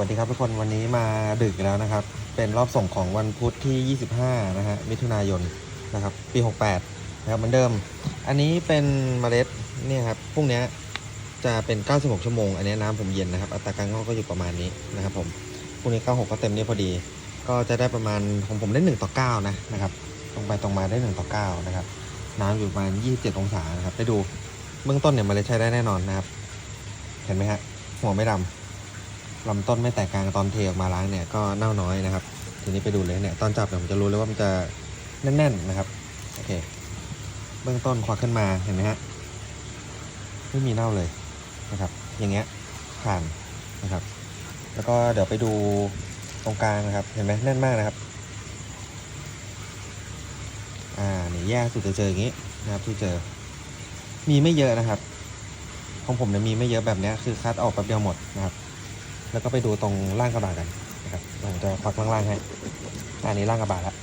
สวัสดีครับทุกคนวันนี้มาดึกแล้วนะครับ เป็นรอบส่งของวันพุธที่ 25 นะฮะมิถุนายนนะครับ ปี 68 นะครับเหมือนเดิม อันนี้เป็นเมล็ดเนี่ยครับพรุ่งนี้จะเป็น 96 ชั่วโมง อันนี้น้ำผมเย็นนะครับ อัตราการเข้าก็อยู่ประมาณนี้นะครับผมพรุ่งนี้ 96 ก็เต็มนี่พอดี ก็จะได้ประมาณของผมได้ 1 ต่อ 9 นะนะครับ ตรงไปตรงมาได้ 1 ต่อ 9 นะครับ น้ำอยู่ประมาณ 27 องศานะครับ ไปดูเบื้องต้นเนี่ยเมล็ดใช้ได้แน่นอนนะครับ เห็นไหมฮะหัวไม่ดำ ลำต้นไม่แตกกลางตอนเทออกมาล้างเนี่ยก็เน่าน้อยนะครับ ทีนี้ไปดูเลยเนี่ยตอนจับเนี่ยผมจะรู้เลยว่ามันจะแน่นๆนะครับโอเคเบื้องต้นควักขึ้นมาเห็นไหมฮะไม่มีเน่าเลยนะครับ อย่างเงี้ยผ่านนะครับ แล้วก็เดี๋ยวไปดูตรงกลางนะครับ เห็นไหมแน่นมากนะครับอ่าเนี่ยแย่สุดจะเจออย่างงี้นะครับที่เจอมีไม่เยอะนะครับ ของผมเนี่ยมีไม่เยอะแบบเนี้ยคือคัดออกแป๊บเดียวหมดนะครับ แล้วก็ไปดูตรงล่างกระบะกันนะครับผมจะควักล่างๆให้อันนี้ล่างกระบะแล้ว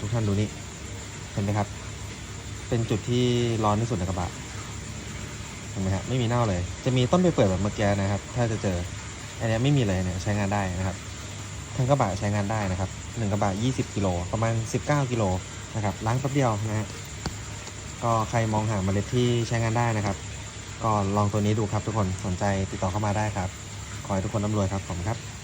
ทุกท่านดูนี่เห็นไหมครับ เป็นจุดที่ร้อนที่สุดในกระบะเห็นไหมครับไม่มีเน่าเลย จะมีต้นไปเปิดแบบเมื่อกี้นะครับ ถ้าจะเจอ อันนี้ไม่มีเลยเนี่ยใช้งานได้นะครับทั้งกระบะใช้งานได้นะครับหนึ่งกระบะ20กิโลประมาณ 19กิโลนะครับล้างแป๊บเดียวนะฮะก็ใครมองหาเมล็ดที่ใช้งานได้นะครับ ก็ลองตัวนี้ดูครับทุกคนสนใจติดต่อเข้ามาได้ครับ ขอให้ทุกคนร่ำรวยครับผมครับ